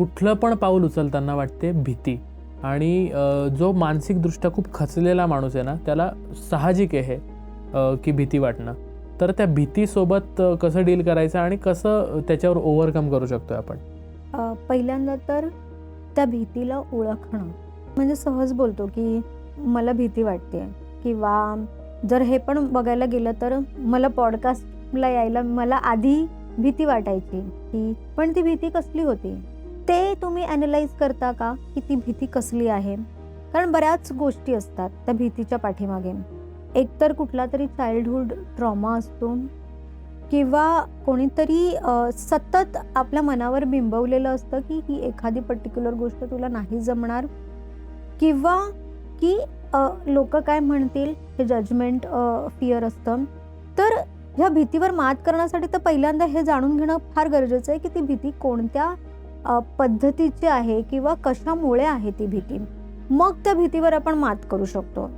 कुठलं पण पाऊल उचलताना वाटते भीती. आणि जो मानसिकदृष्ट्या खूप खचलेला माणूस आहे ना त्याला साहजिक आहे की भीती वाटणं. तर त्या भीतीसोबत कसं डील करायचं आणि कसं त्याच्यावर ओव्हरकम करू शकतो आपण? पहिल्यांदा तर त्या भीतीला ओळखणं. म्हणजे सहज बोलतो की मला भीती वाटते किंवा जर हे पण बघायला गेलं तर मला पॉडकास्टला यायला मला आधी भीती वाटायची की पण ती भीती कसली होती? ते तुम्ही ॲनलाइज करता का? की ती भीती कसली आहे? कारण बऱ्याच गोष्टी असतात त्या भीतीच्या पाठीमागे. एकतर कुठला तरी चाइल्डहूड ट्रॉमा असतो किंवा कोणीतरी सतत आपल्या मनावर बिंबवलेलं असतं की ही एखादी पर्टिक्युलर गोष्ट तुला नाही जमणार. किंवा की लोक काय म्हणतील? हे जजमेंट फिअर असतं. तर ह्या भीतीवर मात करण्यासाठी तर पहिल्यांदा हे जाणून घेणं फार गरजेचं आहे की ती भीती कोणत्या पद्धतीची आहे किंवा कशामुळे आहे ती भीती? मग त्या भीतीवर आपण मात करू शकतो.